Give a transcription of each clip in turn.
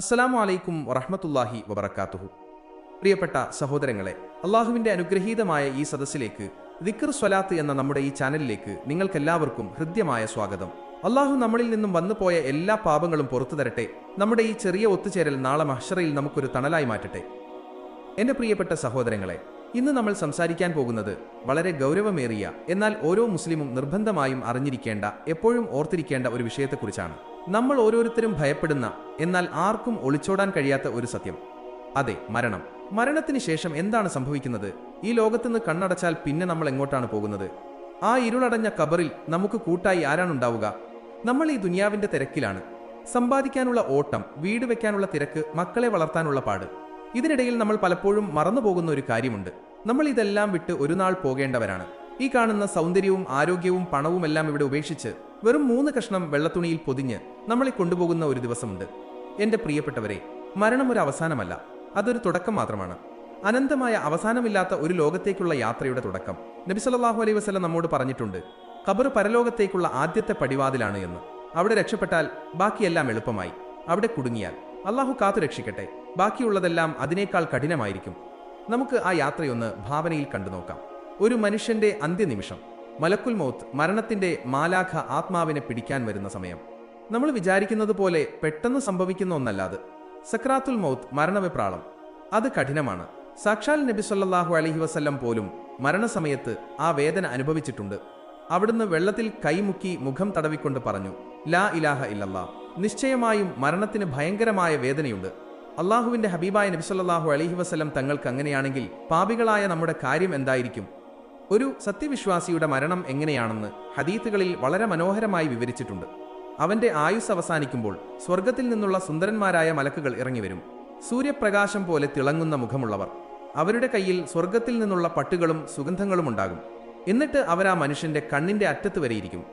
അസ്സലാമു അലൈക്കും വറഹമത്തല്ലാഹി വബർക്കാത്തുഹു പ്രിയപ്പെട്ട സഹോദരങ്ങളെ അള്ളാഹുവിന്റെ അനുഗ്രഹീതമായ ഈ സദസ്സിലേക്ക് ദിക്കർ സ്വലാത്ത് എന്ന നമ്മുടെ ഈ ചാനലിലേക്ക് നിങ്ങൾക്കെല്ലാവർക്കും ഹൃദ്യമായ സ്വാഗതം. അള്ളാഹു നമ്മളിൽ നിന്നും വന്നുപോയ എല്ലാ പാപങ്ങളും പുറത്തു തരട്ടെ. നമ്മുടെ ഈ ചെറിയ ഒത്തുചേരൽ നാളെ മഹ്ഷറയിൽ നമുക്കൊരു തണലായി മാറ്റട്ടെ. എന്റെ പ്രിയപ്പെട്ട സഹോദരങ്ങളെ ഇന്ന് നമ്മൾ സംസാരിക്കാൻ പോകുന്നത് വളരെ ഗൗരവമേറിയ എന്നാൽ ഓരോ മുസ്ലിമും നിർബന്ധമായും അറിഞ്ഞിരിക്കേണ്ട എപ്പോഴും ഓർത്തിരിക്കേണ്ട ഒരു വിഷയത്തെക്കുറിച്ചാണ്. നമ്മൾ ഓരോരുത്തരും ഭയപ്പെടുന്ന എന്നാൽ ആർക്കും ഒളിച്ചോടാൻ കഴിയാത്ത ഒരു സത്യം. അതെ മരണം. മരണത്തിന് ശേഷം എന്താണ് സംഭവിക്കുന്നത്? ഈ ലോകത്തുനിന്ന് കണ്ണടച്ചാൽ പിന്നെ നമ്മൾ എങ്ങോട്ടാണ് പോകുന്നത്? ആ ഇരുളടഞ്ഞ കബറിൽ നമുക്ക് കൂട്ടായി ആരാണുണ്ടാവുക? നമ്മൾ ഈ ദുനിയാവിന്റെ തിരക്കിലാണ്. സമ്പാദിക്കാനുള്ള ഓട്ടം വീട് വെക്കാനുള്ള തിരക്ക് മക്കളെ വളർത്താനുള്ള പാട്. ഇതിനിടയിൽ നമ്മൾ പലപ്പോഴും മറന്നുപോകുന്ന ഒരു കാര്യമുണ്ട്. നമ്മൾ ഇതെല്ലാം വിട്ട് ഒരു നാൾ പോകേണ്ടവരാണ്. ഈ കാണുന്ന സൗന്ദര്യവും ആരോഗ്യവും പണവും എല്ലാം ഇവിടെ ഉപേക്ഷിച്ച് വെറും മൂന്ന് കഷ്ണം വെള്ളത്തുണിയിൽ പൊതിഞ്ഞ് നമ്മളെ കൊണ്ടുപോകുന്ന ഒരു ദിവസമുണ്ട്. എന്റെ പ്രിയപ്പെട്ടവരെ മരണം ഒരു അവസാനമല്ല അതൊരു തുടക്കം മാത്രമാണ്. അനന്തമായ അവസാനമില്ലാത്ത ഒരു ലോകത്തേക്കുള്ള യാത്രയുടെ തുടക്കം. നബി സല്ലല്ലാഹു അലൈഹി വസല്ലം നമ്മോട് പറഞ്ഞിട്ടുണ്ട് ഖബർ പരലോകത്തേക്കുള്ള ആദ്യത്തെ പടിവാതിലാണ് എന്ന്. അവിടെ രക്ഷപ്പെട്ടാൽ ബാക്കിയെല്ലാം എളുപ്പമായി. അവിടെ കുടുങ്ങിയാൽ അള്ളാഹു കാത്തു രക്ഷിക്കട്ടെ. ബാക്കിയുള്ളതെല്ലാം അതിനേക്കാൾ കഠിനമായിരിക്കും. നമുക്ക് ആ യാത്രയൊന്ന് ഭാവനയിൽ കണ്ടുനോക്കാം. ഒരു മനുഷ്യന്റെ അന്ത്യനിമിഷം. മലക്കുൽ മൗത്ത് മരണത്തിന്റെ മാലാഖ ആത്മാവിനെ പിടിക്കാൻ വരുന്ന സമയം. നമ്മൾ വിചാരിക്കുന്നത് പോലെ പെട്ടെന്ന് സംഭവിക്കുന്ന ഒന്നല്ല അത് സക്രാത്തുൽ മൗത്ത് മരണവിപ്രാളം. അത് കഠിനമാണ്. സാക്ഷാൽ നബി സല്ലാഹു അലഹി വസല്ലം പോലും മരണസമയത്ത് ആ വേദന അനുഭവിച്ചിട്ടുണ്ട്. അവിടുന്ന് വെള്ളത്തിൽ കൈമുക്കി മുഖം തടവിക്കൊണ്ട് പറഞ്ഞു ലാ ഇലാഹ ഇല്ലല്ലാ നിശ്ചയമായും മരണത്തിന് ഭയങ്കരമായ വേദനയുണ്ട്. അള്ളാഹുവിന്റെ ഹബീബായ നബി അലഹി വസ്ലം തങ്ങൾക്ക് അങ്ങനെയാണെങ്കിൽ പാപികളായ നമ്മുടെ കാര്യം എന്തായിരിക്കും? ഒരു സത്യവിശ്വാസിയുടെ മരണം എങ്ങനെയാണെന്ന് ഹദീത്തുകളിൽ വളരെ മനോഹരമായി വിവരിച്ചിട്ടുണ്ട്. അവന്റെ ആയുസ് അവസാനിക്കുമ്പോൾ സ്വർഗത്തിൽ നിന്നുള്ള സുന്ദരന്മാരായ മലക്കുകൾ ഇറങ്ങിവരും. സൂര്യപ്രകാശം പോലെ തിളങ്ങുന്ന മുഖമുള്ളവർ. അവരുടെ കയ്യിൽ സ്വർഗത്തിൽ നിന്നുള്ള പട്ടുകളും സുഗന്ധങ്ങളും ഉണ്ടാകും. എന്നിട്ട് അവരാ മനുഷ്യന്റെ കണ്ണിന്റെ അറ്റത്ത് വരെയിരിക്കും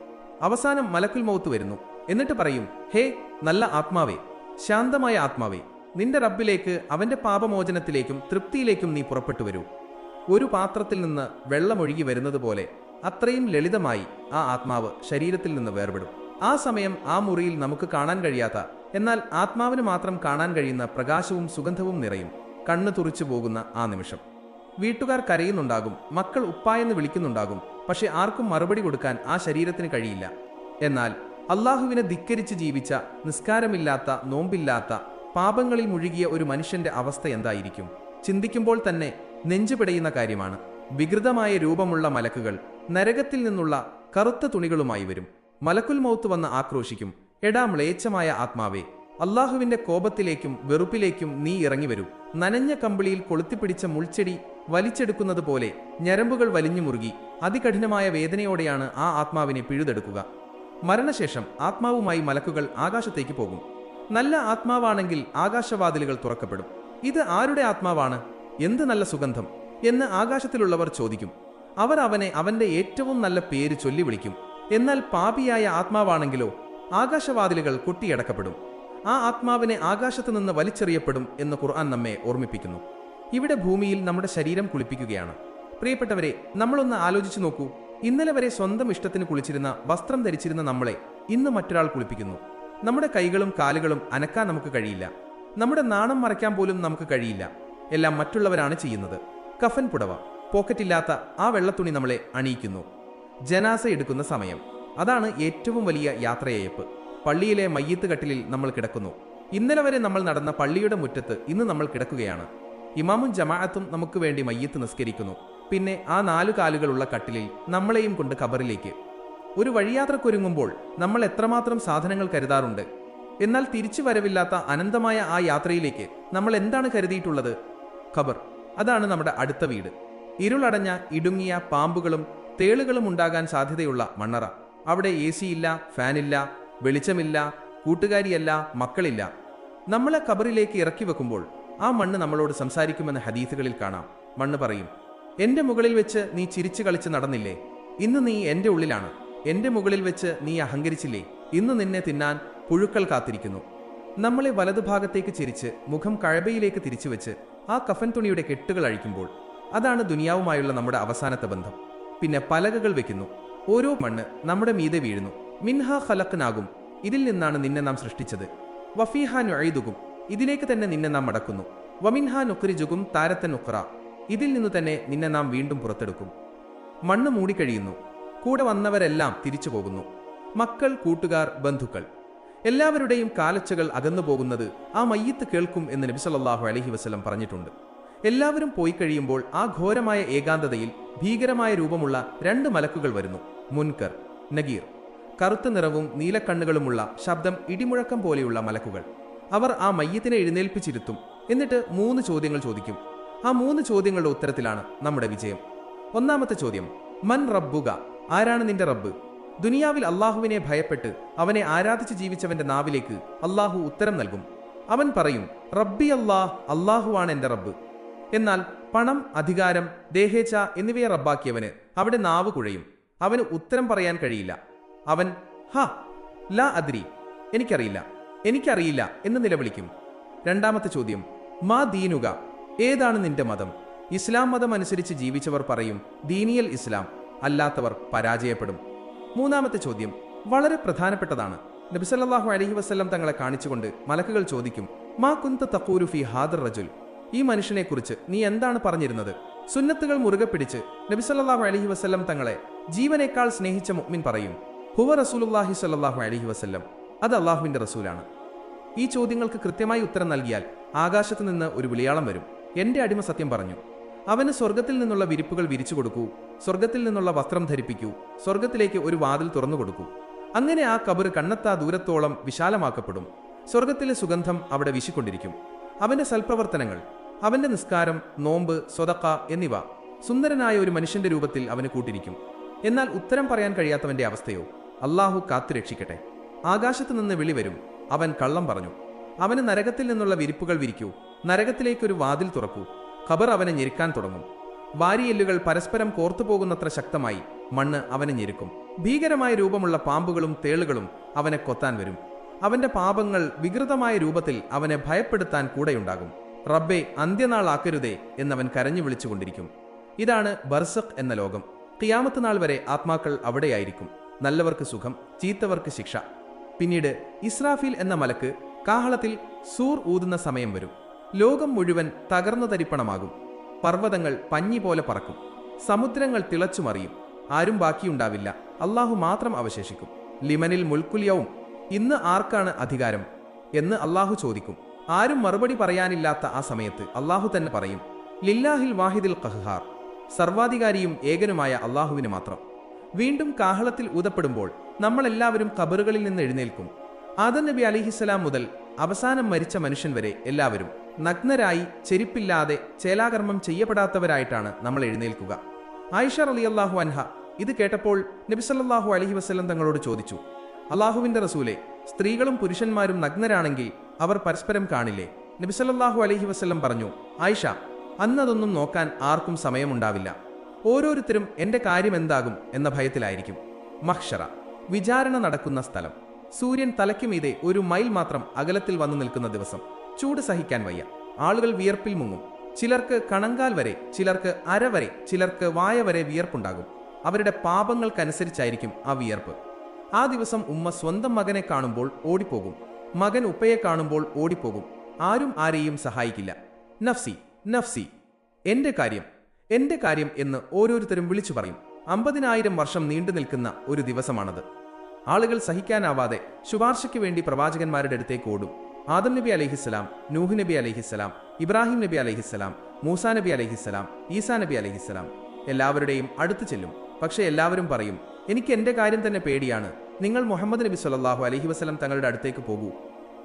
അവസാനം മലക്കുൽ മൗത്ത് വരുന്നു. എന്നിട്ട് പറയും ഹേ നല്ല ആത്മാവേ ശാന്തമായ ആത്മാവേ നിന്റെ റബ്ബിലേക്ക് അവന്റെ പാപമോചനത്തിലേക്കും തൃപ്തിയിലേക്കും നീ പുറപ്പെട്ടു വരൂ. ഒരു പാത്രത്തിൽ നിന്ന് വെള്ളമൊഴുകി വരുന്നത് പോലെ അത്രയും ലളിതമായി ആ ആത്മാവ് ശരീരത്തിൽ നിന്ന് വേർപെടും. ആ സമയം ആ മുറിയിൽ നമുക്ക് കാണാൻ കഴിയാത്ത എന്നാൽ ആത്മാവിന് മാത്രം കാണാൻ കഴിയുന്ന പ്രകാശവും സുഗന്ധവും നിറയും കണ്ണു തുറിച്ചു പോകുന്ന ആ നിമിഷം. വീട്ടുകാർ കരയുന്നുണ്ടാകും മക്കൾ ഉപ്പായെന്ന് വിളിക്കുന്നുണ്ടാകും പക്ഷെ ആർക്കും മറുപടി കൊടുക്കാൻ ആ ശരീരത്തിന് കഴിയില്ല. എന്നാൽ അള്ളാഹുവിനെ ധിക്കരിച്ച് ജീവിച്ച നിസ്കാരമില്ലാത്ത നോമ്പില്ലാത്ത പാപങ്ങളിൽ മുഴുകിയ ഒരു മനുഷ്യന്റെ അവസ്ഥ എന്തായിരിക്കും? ചിന്തിക്കുമ്പോൾ തന്നെ നെഞ്ചു പിടയുന്ന കാര്യമാണ്. വികൃതമായ രൂപമുള്ള മലക്കുകൾ നരകത്തിൽ നിന്നുള്ള കറുത്ത തുണികളുമായി വരും. മലക്കുൽ മൗത്ത് വന്ന് ആക്രോശിക്കും. എടാ മ്ലേച്ഛമായ ആത്മാവേ അള്ളാഹുവിന്റെ കോപത്തിലേക്കും വെറുപ്പിലേക്കും നീ ഇറങ്ങി വരൂ. നനഞ്ഞ കമ്പിളിയിൽ കൊളുത്തിപ്പിടിച്ച മുൾച്ചെടി വലിച്ചെടുക്കുന്നത് പോലെ ഞരമ്പുകൾ വലിഞ്ഞു മുറുകി. അതികഠിനമായ വേദനയോടെയാണ് ആ ആത്മാവിനെ പിഴുതെടുക്കുക. മരണശേഷം ആത്മാവുമായി മലക്കുകൾ ആകാശത്തേക്ക് പോകും. നല്ല ആത്മാവാണെങ്കിൽ ആകാശവാതിലുകൾ തുറക്കപ്പെടും. ഇത് ആരുടെ ആത്മാവാണ്? എന്ത് നല്ല സുഗന്ധം എന്ന് ആകാശത്തിലുള്ളവർ ചോദിക്കും. അവർ അവനെ അവന്റെ ഏറ്റവും നല്ല പേര് ചൊല്ലി വിളിക്കും. എന്നാൽ പാപിയായ ആത്മാവാണെങ്കിലോ ആകാശവാതിലുകൾ കൊട്ടിയടക്കപ്പെടും. ആ ആത്മാവിനെ ആകാശത്തു നിന്ന് വലിച്ചെറിയപ്പെടും എന്ന് ഖുർആൻ നമ്മെ ഓർമ്മിപ്പിക്കുന്നു. ഇവിടെ ഭൂമിയിൽ നമ്മുടെ ശരീരം കുളിപ്പിക്കുകയാണ്. പ്രിയപ്പെട്ടവരെ നമ്മളൊന്ന് ആലോചിച്ചു നോക്കൂ. ഇന്നലെ വരെ സ്വന്തം ഇഷ്ടത്തിന് കുളിച്ചിരുന്ന വസ്ത്രം ധരിച്ചിരുന്ന നമ്മളെ ഇന്ന് മറ്റൊരാൾ കുളിപ്പിക്കുന്നു. നമ്മുടെ കൈകളും കാലുകളും അനക്കാൻ നമുക്ക് കഴിയില്ല. നമ്മുടെ നാണം മറയ്ക്കാൻ പോലും നമുക്ക് കഴിയില്ല. എല്ലാം മറ്റുള്ളവരാണ് ചെയ്യുന്നത്. കഫൻ പുടവ പോക്കറ്റില്ലാത്ത ആ വെള്ളത്തുണി നമ്മളെ അണിയിക്കുന്നു. ജനാസ എടുക്കുന്ന സമയം. അതാണ് ഏറ്റവും വലിയ യാത്രയയപ്പ്. പള്ളിയിലെ മയ്യത്ത് കട്ടിലിൽ നമ്മൾ കിടക്കുന്നു. ഇന്നലെ വരെ നമ്മൾ നടന്ന പള്ളിയുടെ മുറ്റത്ത് ഇന്ന് നമ്മൾ കിടക്കുകയാണ്. ഇമാമും ജമാഅത്തും നമുക്ക് വേണ്ടി മയ്യത്ത് നിസ്കരിക്കുന്നു. പിന്നെ ആ നാലു കാലുകളുള്ള കട്ടിലിൽ നമ്മളെയും കൊണ്ട് ഖബറിലേക്ക്. ഒരു വഴിയാത്രക്കൊരുങ്ങുമ്പോൾ നമ്മൾ എത്രമാത്രം സാധനങ്ങൾ കരുതാറുണ്ട്. എന്നാൽ തിരിച്ചു വരവില്ലാത്ത അനന്തമായ ആ യാത്രയിലേക്ക് നമ്മൾ എന്താണ് കരുതിയിട്ടുള്ളത്? ഖബർ. അതാണ് നമ്മുടെ അടുത്ത വീട്. ഇരുളടഞ്ഞ ഇടുങ്ങിയ പാമ്പുകളും തേളുകളും ഉണ്ടാകാൻ സാധ്യതയുള്ള മണ്ണറ. അവിടെ എ സിയില്ല ഫാനില്ല വെളിച്ചമില്ല കൂട്ടുകാരിയല്ല മക്കളില്ല. നമ്മളെ ഖബറിലേക്ക് ഇറക്കി വെക്കുമ്പോൾ ആ മണ്ണ് നമ്മളോട് സംസാരിക്കുമെന്ന് ഹദീസുകളിൽ കാണാം. മണ്ണ് പറയും എന്റെ മുകളിൽ വെച്ച് നീ ചിരിച്ചു കളിച്ച് നടന്നില്ലേ? ഇന്ന് നീ എന്റെ ഉള്ളിലാണ്. എന്റെ മുകളിൽ വെച്ച് നീ അഹങ്കരിച്ചില്ലേ? ഇന്ന് നിന്നെ തിന്നാൻ പുഴുക്കൾ കാത്തിരിക്കുന്നു. നമ്മളെ വലതുഭാഗത്തേക്ക് ചിരിച്ച് മുഖം കഴബയിലേക്ക് തിരിച്ചു വെച്ച് ആ കഫൻ തുണിയുടെ കെട്ടുകൾ അഴിക്കുമ്പോൾ അതാണ് ദുനിയാവുമായുള്ള നമ്മുടെ അവസാനത്തെ ബന്ധം. പിന്നെ പലകകൾ വെക്കുന്നു. ഓരോ മണ്ണ് നമ്മുടെ മീതെ വീഴുന്നു. മിൻഹ ഫലക്കനാകും ഇതിൽ നിന്നാണ് നിന്നെ നാം സൃഷ്ടിച്ചത്. വഫീഹാൻ നുഴൈതുകും ഇതിലേക്ക് തന്നെ നിന്നെ നാം മടക്കുന്നു. വമിൻഹ നുക്രിജുകും താരത്തൻ ഉക്ര ഇതിൽ നിന്നു തന്നെ നിന്നെ നാം വീണ്ടും പുറത്തെടുക്കും. മണ്ണ് മൂടിക്കഴിയുന്നു. കൂടെ വന്നവരെല്ലാം തിരിച്ചു പോകുന്നു മക്കൾ കൂട്ടുകാർ ബന്ധുക്കൾ. എല്ലാവരുടെയും കാലച്ചകൾ അകന്നു പോകുന്നത് ആ മയ്യത്ത് കേൾക്കും എന്ന് നബി സല്ലല്ലാഹു അലൈഹി വസല്ലം പറഞ്ഞിട്ടുണ്ട്. എല്ലാവരും പോയി കഴിയുമ്പോൾ ആ ഘോരമായ ഏകാന്തതയിൽ ഭീകരമായ രൂപമുള്ള രണ്ട് മലക്കുകൾ വരുന്നു. മുൻകർ നഗീർ. കറുത്ത നിറവും നീലക്കണ്ണുകളുമുള്ള ശബ്ദം ഇടിമുഴക്കം പോലെയുള്ള മലക്കുകൾ. അവർ ആ മയ്യത്തിനെ എഴുന്നേൽപ്പിച്ചിരുത്തും. എന്നിട്ട് മൂന്ന് ചോദ്യങ്ങൾ ചോദിക്കും. ആ മൂന്ന് ചോദ്യങ്ങളുടെ ഉത്തരത്തിലാണ് നമ്മുടെ വിജയം. ഒന്നാമത്തെ ചോദ്യം മൻ റബ്ബുക? ആരാണ് നിന്റെ റബ്ബ്? ദുനിയാവിൽ അള്ളാഹുവിനെ ഭയപ്പെട്ട് അവനെ ആരാധിച്ച് ജീവിച്ചവന്റെ നാവിലേക്ക് അള്ളാഹു ഉത്തരം നൽകും. അവൻ പറയും റബ്ബി അള്ളാഹ് അള്ളാഹുവാണ് എന്റെ റബ്ബ്. എന്നാൽ പണം അധികാരം ദേഹേച്ഛ എന്നിവയെ റബ്ബാക്കിയവന് അവിടെ നാവ് കുഴയും. അവന് ഉത്തരം പറയാൻ കഴിയില്ല. അവൻ ഹ ലാ അദ്രി. എനിക്കറിയില്ല. എനിക്കറിയില്ല എന്ന് നിലവിളിക്കും. രണ്ടാമത്തെ ചോദ്യം മാ ദീനുക? ഏതാണ് നിന്റെ മതം? ഇസ്ലാം മതം അനുസരിച്ച് ജീവിച്ചവർ പറയും ദീനിയൽ ഇസ്ലാം. അല്ലാത്തവർ പരാജയപ്പെടും. മൂന്നാമത്തെ ചോദ്യം വളരെ പ്രധാനപ്പെട്ടതാണ്. നബിസല്ലാഹു അലഹി വസ്ലം തങ്ങളെ കാണിച്ചുകൊണ്ട് മലക്കുകൾ ചോദിക്കും മാ കുന്ത തക്കൂരു ഫി ഹാദർ റജുൽ? ഈ മനുഷ്യനെക്കുറിച്ച് നീ എന്താണ് പറഞ്ഞിരുന്നത്? സുന്നത്തുകൾ മുറുകെ പിടിച്ച് നബിസല്ലാഹു അലഹി വസ്ലം തങ്ങളെ ജീവനേക്കാൾ സ്നേഹിച്ച മുഅ്മിൻ പറയും ഹുവ റസൂലുല്ലാഹി സല്ലാഹു അലഹി വസല്ലം. അത് അള്ളാഹുവിന്റെ റസൂലാണ്. ഈ ചോദ്യങ്ങൾക്ക് കൃത്യമായി ഉത്തരം നൽകിയാൽ ആകാശത്ത് നിന്ന് ഒരു വിളിയാളം വരും. എന്റെ അടിമ സത്യം പറഞ്ഞു അവന് സ്വർഗത്തിൽ നിന്നുള്ള വിരിപ്പുകൾ വിരിച്ചു കൊടുക്കൂ. സ്വർഗത്തിൽ നിന്നുള്ള വസ്ത്രം ധരിപ്പിക്കൂ. സ്വർഗത്തിലേക്ക് ഒരു വാതിൽ തുറന്നു കൊടുക്കൂ. അങ്ങനെ ആ കബർ കണ്ണത്താ ദൂരത്തോളം വിശാലമാക്കപ്പെടും. സ്വർഗത്തിലെ സുഗന്ധം അവിടെ വീശിക്കൊണ്ടിരിക്കും. അവന്റെ സൽപ്രവർത്തനങ്ങൾ അവന്റെ നിസ്കാരം നോമ്പ് സ്വതക്ക എന്നിവ സുന്ദരനായ ഒരു മനുഷ്യന്റെ രൂപത്തിൽ അവന് കൂട്ടിരിക്കും. എന്നാൽ ഉത്തരം പറയാൻ കഴിയാത്തവന്റെ അവസ്ഥയോ? അള്ളാഹു കാത്തുരക്ഷിക്കട്ടെ ആകാശത്ത് നിന്ന് വിളി വരും. അവൻ കള്ളം പറഞ്ഞു. അവന് നരകത്തിൽ നിന്നുള്ള വിരിപ്പുകൾ വിരിക്കൂ. നരകത്തിലേക്കൊരു വാതിൽ തുറക്കൂ. ഖബർ അവനെ ഞെരുക്കാൻ തുടങ്ങും. വാരിയെല്ലുകൾ പരസ്പരം കോർത്തുപോകുന്നത്ര ശക്തമായി മണ്ണ് അവനെ ഞെരുക്കും. ഭീകരമായ രൂപമുള്ള പാമ്പുകളും തേളുകളും അവനെ കൊത്താൻ വരും. അവന്റെ പാപങ്ങൾ വികൃതമായ രൂപത്തിൽ അവനെ ഭയപ്പെടുത്താൻ കൂടെയുണ്ടാകും. റബ്ബെ അന്ത്യനാൾ ആക്കരുതേ എന്നവൻ കരഞ്ഞു വിളിച്ചുകൊണ്ടിരിക്കും. ഇതാണ് ബർസഖ് എന്ന ലോകം. ഖിയാമത്ത് നാൾ വരെ ആത്മാക്കൾ അവിടെയായിരിക്കും. നല്ലവർക്ക് സുഖം ചീത്തവർക്ക് ശിക്ഷ. പിന്നീട് ഇസ്രാഫീൽ എന്ന മലക്ക് കാഹളത്തിൽ സൂർ ഊതുന്ന സമയം വരും. ലോകം മുഴുവൻ തകർന്നു തരിപ്പണമാകും. പർവതങ്ങൾ പഞ്ഞി പോലെ പറക്കും. സമുദ്രങ്ങൾ തിളച്ചുമറിയും. ആരും ബാക്കിയുണ്ടാവില്ല. അള്ളാഹു മാത്രം അവശേഷിക്കും. ലിമനിൽ മുൽക്കുല്യവും ഇന്ന് ആർക്കാണ് അധികാരം? എന്ന് അള്ളാഹു ചോദിക്കും. ആരും മറുപടി പറയാനില്ലാത്ത ആ സമയത്ത് അള്ളാഹു തന്നെ പറയും ലില്ലാഹിൽ വാഹിദിൽ കഹ്ഹാർ സർവാധികാരിയും ഏകനുമായ അള്ളാഹുവിന് മാത്രം. വീണ്ടും കാഹളത്തിൽ ഊതപ്പെടുമ്പോൾ നമ്മളെല്ലാവരും കബറുകളിൽ നിന്ന് എഴുന്നേൽക്കും. ആദം നബി അലിഹിസ്സലാം മുതൽ അവസാനം മരിച്ച മനുഷ്യൻ വരെ എല്ലാവരും നഗ്നരായി ചെരിപ്പില്ലാതെ ചേലാകർമ്മം ചെയ്യപ്പെടാത്തവരായിട്ടാണ് നമ്മൾ എഴുന്നേൽക്കുക. ആയിഷ റളിയല്ലാഹു അൻഹ ഇത് കേട്ടപ്പോൾ നബിസല്ലാഹു അലഹി വസ്ലം തങ്ങളോട് ചോദിച്ചു അള്ളാഹുവിന്റെ റസൂലെ സ്ത്രീകളും പുരുഷന്മാരും നഗ്നരാണെങ്കിൽ അവർ പരസ്പരം കാണില്ലേ? നബിസല്ലാഹു അലഹി വസ്ലം പറഞ്ഞു ആയിഷ അന്നതൊന്നും നോക്കാൻ ആർക്കും സമയമുണ്ടാവില്ല. ഓരോരുത്തരും എന്റെ കാര്യം എന്താകും എന്ന ഭയത്തിലായിരിക്കും. മഹ്ഷറ വിചാരണ നടക്കുന്ന സ്ഥലം. സൂര്യൻ തലയ്ക്കുമീതെ ഒരു മൈൽ മാത്രം അകലത്തിൽ വന്നു നിൽക്കുന്ന ദിവസം. ചൂട് സഹിക്കാൻ വയ്യ. ആളുകൾ വിയർപ്പിൽ മുങ്ങും. ചിലർക്ക് കണങ്കാൽ വരെ ചിലർക്ക് അര വരെ ചിലർക്ക് വായ വരെ വിയർപ്പുണ്ടാകും. അവരുടെ പാപങ്ങൾക്കനുസരിച്ചായിരിക്കും ആ വിയർപ്പ്. ആ ദിവസം ഉമ്മ സ്വന്തം മകനെ കാണുമ്പോൾ ഓടിപ്പോകും. മകൻ ഉപ്പയെ കാണുമ്പോൾ ഓടിപ്പോകും. ആരും ആരെയും സഹായിക്കില്ല. നഫ്സി നഫ്സി. എന്റെ കാര്യം എന്റെ കാര്യം എന്ന് ഓരോരുത്തരും വിളിച്ചു പറയും. അമ്പതിനായിരം വർഷം നീണ്ടു നിൽക്കുന്ന ഒരു ദിവസമാണത്. ആളുകൾ സഹിക്കാനാവാതെ ശുപാർശയ്ക്ക് വേണ്ടി പ്രവാചകന്മാരുടെ അടുത്തേക്ക് ഓടും. ആദം നബി അലഹിസ്സലാം നൂഹ് നബി അലഹിസ്സലാം ഇബ്രാഹിം നബി അലഹിസ്സലാം മൂസാ നബി അലഹിസ്സലാം ഈസാ നബി അലഹിസ്സലാം എല്ലാവരുടെയും അടുത്ത് ചെല്ലും. പക്ഷെ എല്ലാവരും പറയും എനിക്ക് എന്റെ കാര്യം തന്നെ പേടിയാണ്. നിങ്ങൾ മുഹമ്മദ് നബി സല്ലല്ലാഹു അലഹി വസ്ലം തങ്ങളുടെ അടുത്തേക്ക് പോകൂ.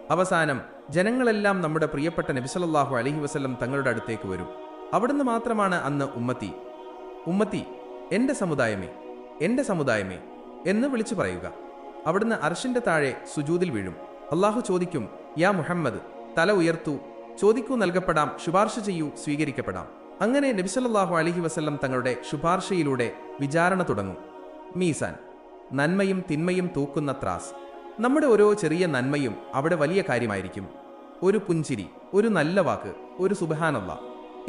അവസാനം ജനങ്ങളെല്ലാം നമ്മുടെ പ്രിയപ്പെട്ട നബി സല്ലല്ലാഹു അലഹി വസ്ലം തങ്ങളുടെ അടുത്തേക്ക് വരും. അവിടുന്ന് മാത്രമാണ് അന്ന് ഉമ്മത്തി. ഉമ്മത്തി എന്റെ സമുദായമേ എന്റെ സമുദായമേ എന്ന് വിളിച്ചു പറയുക. അവിടുന്ന് അർഷിന്റെ താഴെ സുജൂതിൽ വീഴും. അള്ളാഹു ചോദിക്കും യാ മുഹമ്മദ് തല ഉയർത്തു ചോദിക്കൂ നൽകപ്പെടാം ശുപാർശ ചെയ്യൂ സ്വീകരിക്കപ്പെടാം. അങ്ങനെ നബിസല്ലാഹു അലഹി വസ്ല്ലം തങ്ങളുടെ ശുപാർശയിലൂടെ വിചാരണ തുടങ്ങും. മീസാൻ നന്മയും തിന്മയും തൂക്കുന്ന ത്രാസ്. നമ്മുടെ ഓരോ ചെറിയ നന്മയും അവിടെ വലിയ കാര്യമായിരിക്കും. ഒരു പുഞ്ചിരി ഒരു നല്ല വാക്ക് ഒരു സുബഹാനല്ല.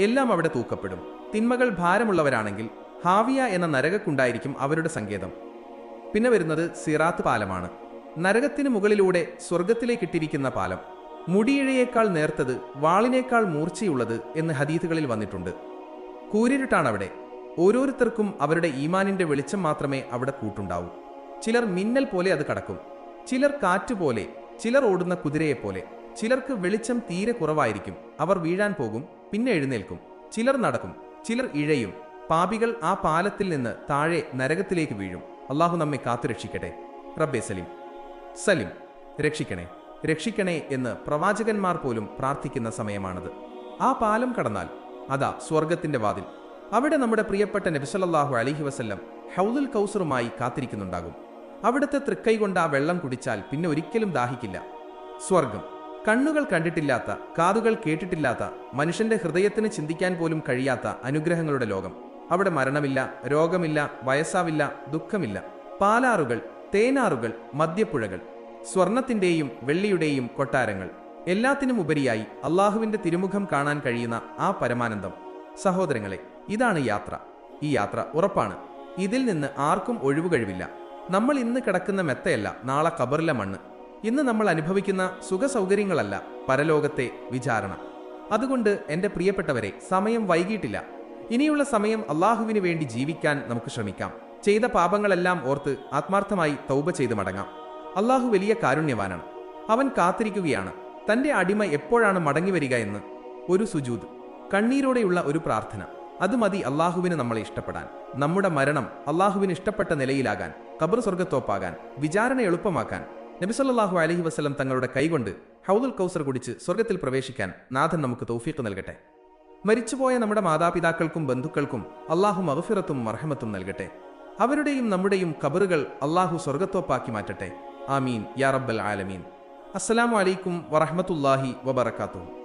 എല്ലാം അവിടെ തൂക്കപ്പെടും. തിന്മകൾ ഭാരമുള്ളവരാണെങ്കിൽ ഹാവിയ എന്ന നരകക്കുണ്ടായിരിക്കും അവരുടെ സങ്കേതം. പിന്നെ വരുന്നത് സിറാത്ത് പാലമാണ്. നരകത്തിന് മുകളിലൂടെ സ്വർഗത്തിലേക്കിട്ടിരിക്കുന്ന പാലം. മുടിയിഴയേക്കാൾ നേർത്തത് വാളിനേക്കാൾ മൂർച്ചയുള്ളത് എന്ന് ഹദീഥുകളിൽ വന്നിട്ടുണ്ട്. കൂരിരുട്ടാണവിടെ. ഓരോരുത്തർക്കും അവരുടെ ഈമാനിന്റെ വെളിച്ചം മാത്രമേ അവിടെ കൂട്ടുണ്ടാവൂ. ചിലർ മിന്നൽ പോലെ അത് കടക്കും. ചിലർ കാറ്റുപോലെ ചിലർ ഓടുന്ന കുതിരയെപ്പോലെ. ചിലർക്ക് വെളിച്ചം തീരെ കുറവായിരിക്കും. അവർ വീഴാൻ പോകും പിന്നെ എഴുന്നേൽക്കും. ചിലർ നടക്കും ചിലർ ഇഴയും. പാപികൾ ആ പാലത്തിൽ നിന്ന് താഴെ നരകത്തിലേക്ക് വീഴും. അള്ളാഹു നമ്മെ കാത്തുരക്ഷിക്കട്ടെ. റബ്ബെ സലിം. സലിം രക്ഷിക്കണേ രക്ഷിക്കണേ എന്ന് പ്രവാചകന്മാർ പോലും പ്രാർത്ഥിക്കുന്ന സമയമാണത്. ആ പാലം കടന്നാൽ അതാ സ്വർഗത്തിന്റെ വാതിൽ. അവിടെ നമ്മുടെ പ്രിയപ്പെട്ട നബിസല്ലാഹു അലിഹി വസല്ലം ഹൗദുൽ കൗസറുമായി കാത്തിരിക്കുന്നുണ്ടാകും. അവിടുത്തെ തൃക്കൈ കൊണ്ട് ആ വെള്ളം കുടിച്ചാൽ പിന്നെ ഒരിക്കലും ദാഹിക്കില്ല. സ്വർഗം കണ്ണുകൾ കണ്ടിട്ടില്ലാത്ത കാതുകൾ കേട്ടിട്ടില്ലാത്ത മനുഷ്യന്റെ ഹൃദയത്തിന് ചിന്തിക്കാൻ പോലും കഴിയാത്ത അനുഗ്രഹങ്ങളുടെ ലോകം. അവിടെ മരണമില്ല രോഗമില്ല വയസ്സാവില്ല ദുഃഖമില്ല. പാലാറുകൾ തേനാറുകൾ മദ്യപ്പുഴകൾ സ്വർണത്തിന്റെയും വെള്ളിയുടെയും കൊട്ടാരങ്ങൾ. എല്ലാത്തിനും ഉപരിയായി അള്ളാഹുവിന്റെ തിരുമുഖം കാണാൻ കഴിയുന്ന ആ പരമാനന്ദം. സഹോദരങ്ങളെ ഇതാണ് യാത്ര. ഈ യാത്ര ഉറപ്പാണ്. ഇതിൽ നിന്ന് ആർക്കും ഒഴിവുകഴിവില്ല നമ്മൾ ഇന്ന് കിടക്കുന്ന മെത്തയല്ല നാളെ കബറിലെ മണ്ണ്. ഇന്ന് നമ്മൾ അനുഭവിക്കുന്ന സുഖസൗകര്യങ്ങളല്ല പരലോകത്തെ വിചാരണ. അതുകൊണ്ട് എന്റെ പ്രിയപ്പെട്ടവരെ സമയം വൈകിട്ടില്ല. ഇനിയുള്ള സമയം അള്ളാഹുവിന് വേണ്ടി ജീവിക്കാൻ നമുക്ക് ശ്രമിക്കാം. ചെയ്ത പാപങ്ങളെല്ലാം ഓർത്ത് ആത്മാർത്ഥമായി തൗബ ചെയ്ത് മടങ്ങാം. അള്ളാഹു വലിയ കാരുണ്യവാനാണ്. അവൻ കാത്തിരിക്കുകയാണ്. തന്റെ അടിമ എപ്പോഴാണ് മടങ്ങി വരിക എന്ന്. ഒരു സുജൂദ് കണ്ണീരോടെയുള്ള ഒരു പ്രാർത്ഥന. അത് മതി അള്ളാഹുവിന് നമ്മളെ ഇഷ്ടപ്പെടാൻ. നമ്മുടെ മരണം അള്ളാഹുവിന് ഇഷ്ടപ്പെട്ട നിലയിലാകാൻ കബർ സ്വർഗത്തോപ്പാകാൻ വിചാരണ എളുപ്പമാക്കാൻ. നബിസല്ലാഹു അലഹി വസ്ലം തങ്ങളുടെ കൈകൊണ്ട് ഹൗദുൽ കൗസർ കുടിച്ച് സ്വർഗത്തിൽ പ്രവേശിക്കാൻ നാഥൻ നമുക്ക് തൗഫീഖ് നൽകട്ടെ. മരിച്ചുപോയ നമ്മുടെ മാതാപിതാക്കൾക്കും ബന്ധുക്കൾക്കും അള്ളാഹു മഹഫിറത്തും മർഹമത്തും നൽകട്ടെ. അവരുടെയും നമ്മുടെയും കബറുകൾ അള്ളാഹു സ്വർഗത്തോപ്പാക്കി മാറ്റട്ടെ. ആമീൻ. യാ റബ്ബൽ ആലമീൻ. അസ്സലാമു അലൈക്കും വറഹമത്തല്ലാഹി വബർക്കാത്തു